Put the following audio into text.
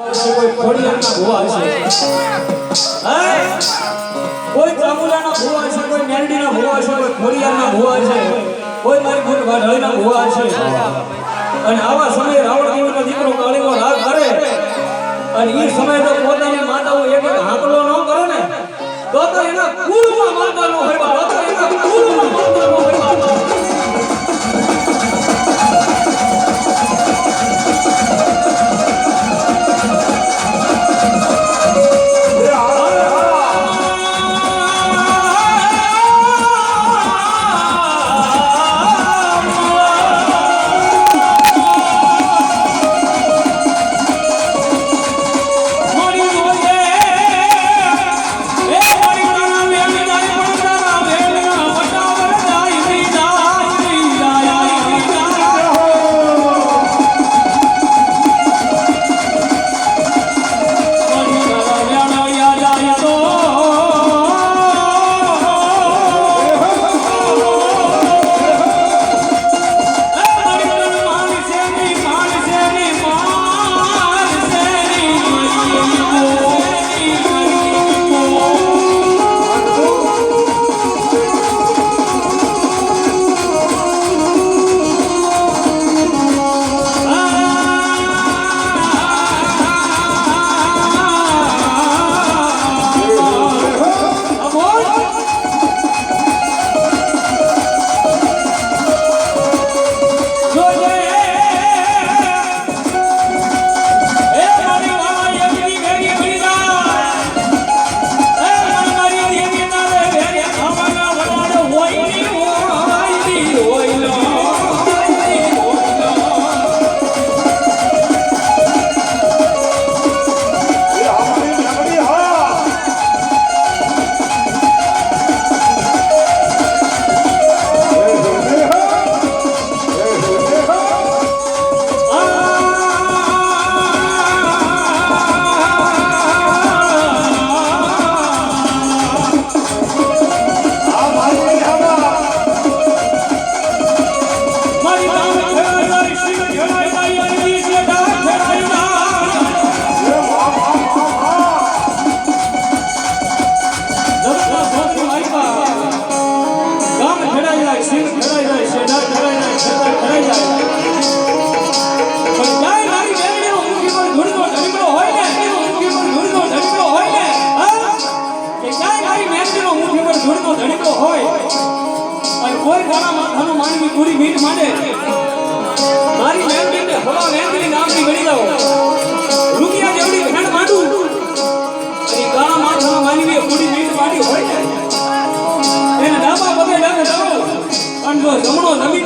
કોઈ ખોડિયારના ભુવા આવા સમયે રાવણ દેવનો અને એ સમયે તો પોતાની માતાઓ એક હાંકલો ન કરે ને, તો તો મારી ઢગલો હોય ને એનો પર ધૂળનો ઢગલો હોય ને હા? કે ક્યાંય મારી બેનડીનો મુઠ્ઠી પર હોય અને કોઈ ગાના માથાનો માનવી પૂરી મીટ માંડે મારી બેનડીને દઉં અને